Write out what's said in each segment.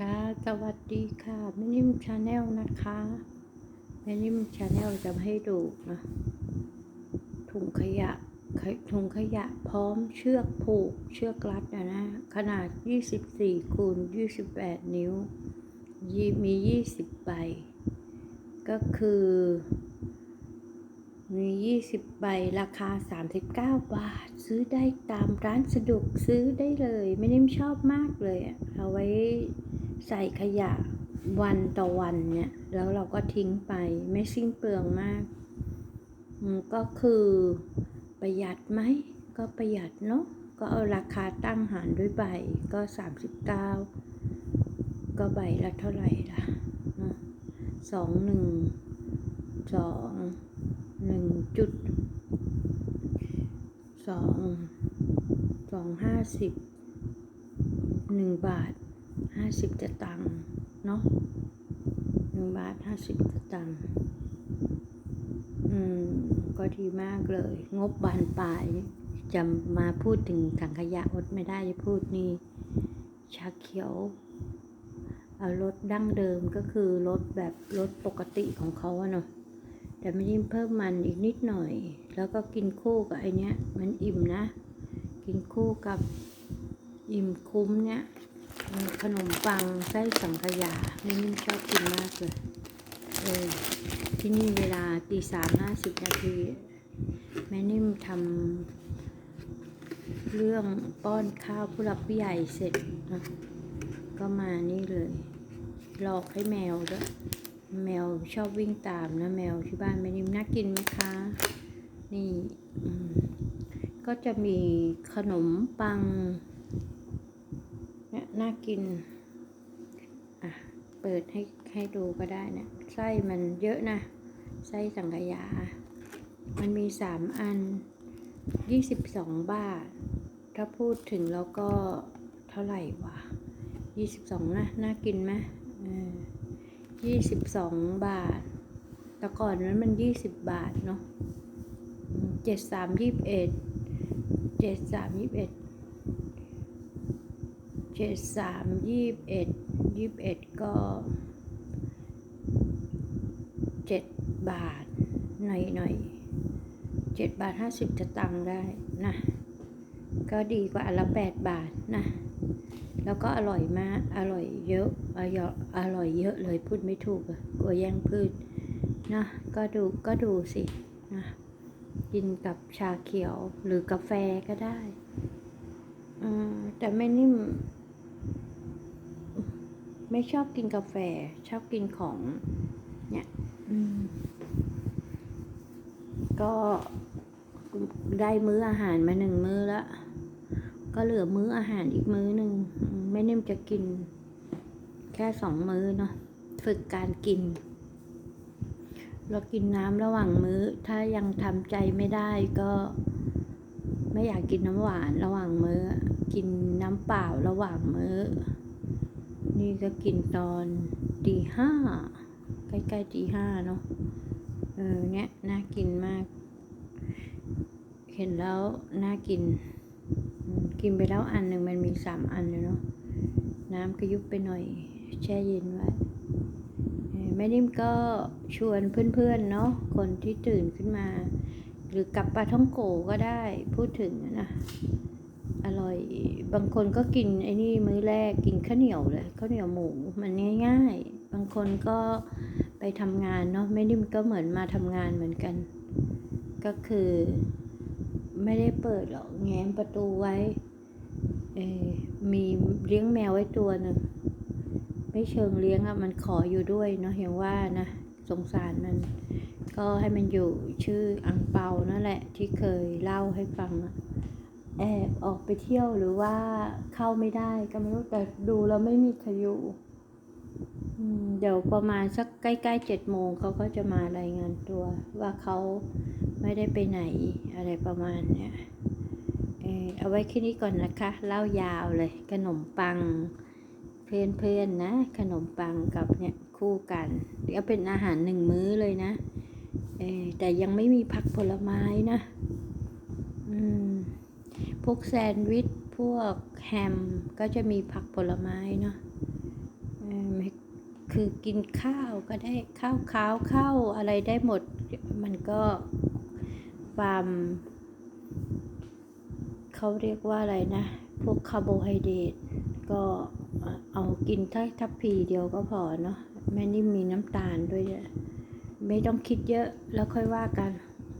ค่ะ สวัสดีค่ะแม่นิ่มชาแนลนะคะแม่นิ่มชาแนลจะให้ดูนะถุงขยะถุงขยะพร้อมเชือกผูกเชือกรัดนะนะ ขนาด 24คูณ28 นิ้วยีมี 20 ใบ ก็คือ มี 20 ใบ ราคา 39 บาท ซื้อได้ตามร้านสะดวกซื้อได้เลย ไม่นิ่มชอบมากเลยเอาไว้ ใส่ขยะวันต่อวันเนี่ย แล้วเราก็ทิ้งไปไม่สิ้นเปลืองมาก ก็คือประหยัดไหม ก็ประหยัดเนาะก็เอาราคาตั้งหารด้วยใบก็ 39 ก็ใบละเท่าไหร่ล่ะสองหนึ่งสองหนึ่งจุดสองสองห้าสิบหนึ่งบาท ห้าสิบจะตังค์เนาะหนึ่งบาทห้าสิบจะตังค์อืม ก็ดีมากเลย งบบานปลายจะมาพูดถึงถังขยะอดไม่ได้จะพูดนี่ชาเขียวเอารสดั้งเดิมก็คือรสแบบรสปกติของเขาอะเนาะแต่ไม่ได้เพิ่มมันอีกนิดหน่อย แล้วก็กินคู่กับไอเนี้ย มันอิ่มนะ กินคู่กับอิ่มคุ้มเนี่ย ขนมปังไส้สังขยาไม่นิ่มชอบกินมากเลยเออที่นี่เวลาตีสามห้าสิบนาทีแม่นิ่มทำเรื่องป้อนข้าวผู้หลักผู้ใหญ่เสร็จนะก็มานี่เลยหลอกให้แมวด้วยแมวชอบวิ่งตามนะแมวที่บ้านแม่นิ่มน่ากินไหมคะ นี่ก็จะมีขนมปัง น่ากิน อะ เปิดให้ให้ดูก็ได้นะไส้มันเยอะนะ ไส้สังขยา มันมีสามอันยี่สิบสองบาท ถ้าพูดถึงแล้วก็เท่าไหร่วะยี่สิบสองนะ น่ากินไหมยี่สิบสองบาท แต่ก่อนนั้นมันยี่สิบบาทเนาะเจ็ดสามยี่สิบเอ็ดเจ็ดสามยี่สิบเอ็ด เจ็ดสามยี่สิบเอ็ดยี่สิบเอ็ดก็เจ็ดบาทหน่อยหน่อยเจ็ดบาทห้าสิบจะตังได้นะ ก็ดีกว่าอันละแปดบาทนะ แล้วก็อร่อยมาก อร่อยเยอะอร่อยอร่อยเยอะเลยพูดไม่ถูกอะกลัวแย่งพืชนะก็ดูก็ดูสินะกินกับชาเขียวหรือกาแฟก็ได้อแต่ไม่นิ่ม ไม่ชอบกินกาแฟ ชอบกินของเนี่ยอืมก็ได้มื้ออาหารมาหนึ่งมื้อแล้วก็เหลือมื้ออาหารอีกมื้อหนึ่งอืมไม่นิ่มจะกิน แค่สองมื้อเนาะฝึกการกิน เรากินน้ำระหว่างมื้อ ถ้ายังทำใจไม่ได้ก็ ไม่อยากกินน้ำหวานระหว่างมื้อ กินน้ำเปล่าระหว่างมื้อ นี่ก็กินตอนตีห้าใกล้ๆตีห้าเนาะเออเนี่ยน่ากินมาก เห็นแล้วน่ากิน กินไปแล้วอันหนึ่งมันมีสามอันเลยเนาะน้ำก็ยุบไปหน่อย แช่เย็นไว้แม่นิ่มก็ชวนเพื่อนๆเนาะคนที่ตื่นขึ้นมา หรือกลับปลาท่องโกก็ได้พูดถึงนะ อร่อย บางคนก็กินไอ้นี่มื้อแรกกินข้าวเหนียวเลยข้าวเหนียวหมูมันง่าย ๆ บางคนก็ไปทำงานเนาะไม่นิ่มก็เหมือนมาทำงานเหมือนกัน ก็คือ ไม่ได้เปิดหรอกแง้มประตูไว้เออมีเลี้ยงแมวไว้ตัวหนึ่งไม่เชิงเลี้ยงอะมันขออยู่ด้วยเนาะเห็นว่านะสงสารมัน ก็ให้มันอยู่ชื่ออังเปานั่นแหละ ที่เคยเล่าให้ฟังอะ แอบออกไปเที่ยวหรือว่าเข้าไม่ได้ก็ไม่รู้แต่ดูแล้วไม่มีใครอยู่เดี๋ยวประมาณสักใกล้ๆเจ็ดโมงเขาก็จะมารายงานตัว ว่าเขาไม่ได้ไปไหนอะไรประมาณเนี้ยเออเอาไว้แค่นี้ก่อนนะคะ เล่ายาวเลย ขนมปัง เพื่อนๆนะ ขนมปังกับเนี่ยคู่กันเดี๋ยวเป็นอาหารหนึ่งมื้อเลยนะเออแต่ยังไม่มีผักผลไม้นะ อืม พวกแซนด์วิช พวกแฮม ก็จะมีผักผลไม้เนาะคือกินข้าวก็ได้ข้าวขาวข้าวอะไรได้หมด มันก็ความเขาเรียกว่าอะไรนะ พวกคาร์โบไฮเดรตก็เอากินถ้าทัพพีเดียวก็พอเนาะแม่นิ่มีน้ำตาลด้วยเนี่ยไม่ต้องคิดเยอะแล้วค่อยว่ากัน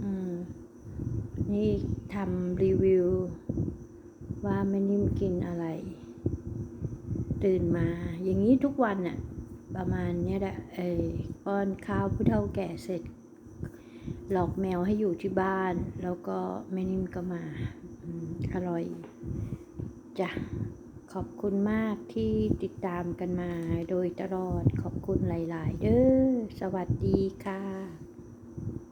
อืม นี่ทำรีวิว ว่าแม่นิ่มกินอะไร ตื่นมา อย่างนี้ทุกวันน่ะประมาณเนี้ยแหละเออป้อนข้าวผู้เฒ่าแก่เสร็จ หลอกแมวให้อยู่ที่บ้าน แล้วก็แม่นิ่มก็มาอร่อยจ้ะขอบคุณมากที่ติดตามกันมาโดยตลอดขอบคุณหลาย ๆ เด้อสวัสดีค่ะ